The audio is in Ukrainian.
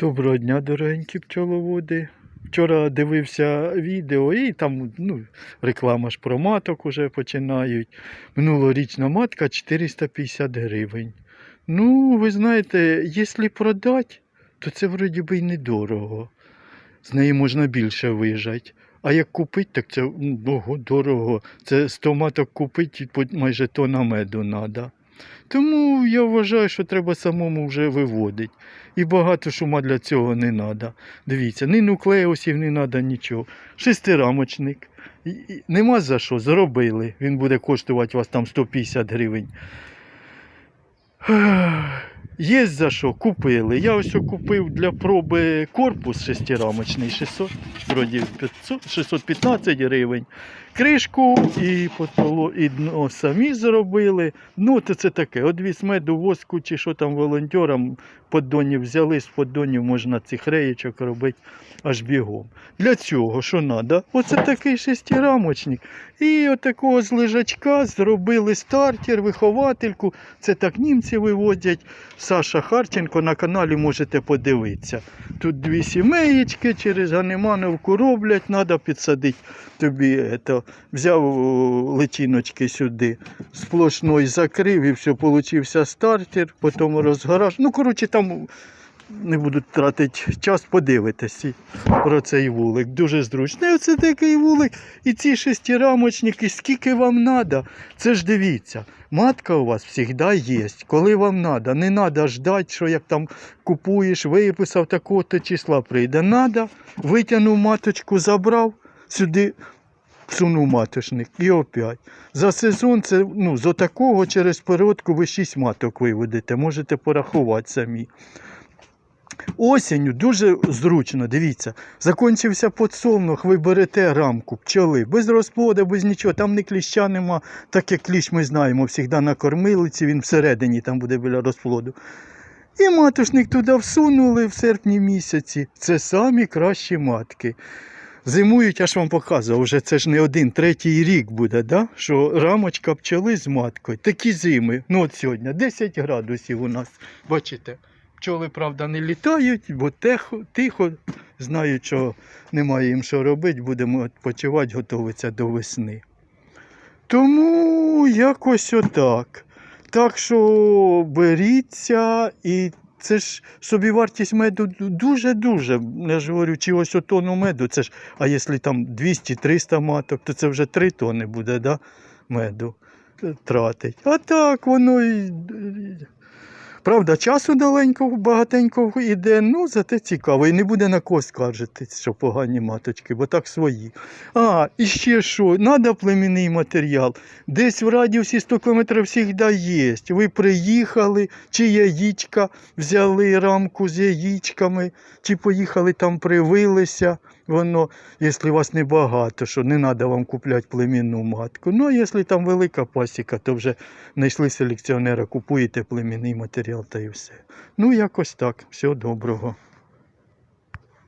Доброго дня, дорогенькі пчеловоди. Вчора дивився відео і там ну, реклама ж про маток уже починають. Минулорічна матка 450 гривень. Ну, ви знаєте, якщо продати, то це вроді би й недорого. З неї можна більше вижати. А як купити, так це ого, дорого. Це 100 маток купити, майже тонна меду треба. Тому я вважаю, що треба самому вже виводити. І багато шума для цього не треба. Дивіться, ні нуклеусів не треба нічого. Шестирамочник. Нема за що, зробили. Він буде коштувати вас там 150 гривень. Є за що, купили. Я ось купив для проби корпус шестирамочний 600, вроді 500, 615 гривень. Кришку і потоло, і дно самі зробили. Ну, то це таке. Одвіз меду, воску чи що там волонтерам поддонів взяли, з поддонів можна цих реєчок робити аж бігом. Для цього що треба? Оце такий шестирамочник. І отакого з лежачка зробили стартер, виховательку. Це так німці виводять. Саша Харченко на каналі можете подивитися. Тут дві сімеєчки через Ганемановку роблять, треба підсадити тобі. ето, взяв о, личиночки сюди, сплошної закрив і все, получився стартер, потім розгараж. Ну, коротше, там не буду тратити час, подивитися про цей вулик. Дуже зручний. Оце такий вулик. І ці шестирамочники, скільки вам треба. Це ж дивіться, матка у вас завжди є, коли вам треба. Не треба ждати, що як там купуєш, виписав такого-то числа прийде. Надо, витягнув маточку, забрав, сюди всунув маточник і опять. За сезон це ну, з отакого через періодку ви 6 маток виведете, можете порахувати самі. Осінню дуже зручно, дивіться, закінчився подсолнух, ви берете рамку, пчоли, без розплоду, без нічого, там не кліща нема, так як кліщ ми знаємо, завжди на кормилиці, він всередині там буде біля розплоду. І матушник туди всунули в серпні місяці. Це самі кращі матки. Зимують, я ж вам показував, вже це ж не один, третій рік буде, да? що рамочка пчели з маткою. Такі зими. Ну от сьогодні 10 градусів у нас. Бачите, пчоли, правда, не літають, бо тихо, тихо знають, що немає їм що робити, будемо відпочивати, готуватися до весни. Тому якось отак. Так що беріться і це ж собівартість меду дуже-дуже. Я ж говорю, чи ось тонну меду, це ж, а якщо там 200-300 маток, то це вже 3 тони буде, да, меду тратить. А так воно і. Правда, часу даленького, багатенького іде, ну зате цікаво. І не буде на кого скаржитись, що погані маточки, бо так свої. А, і ще що, треба племінний матеріал. Десь в радіусі 100 км завжди є. Ви приїхали, чи яєчка взяли рамку з яєчками, чи поїхали там привилися. Воно, якщо вас небагато, що не треба вам купляти племінну матку. Ну, а якщо там велика пасіка, то вже знайшли селекціонера, купуєте племінний матеріал та і все. Ну, якось так. Всього доброго.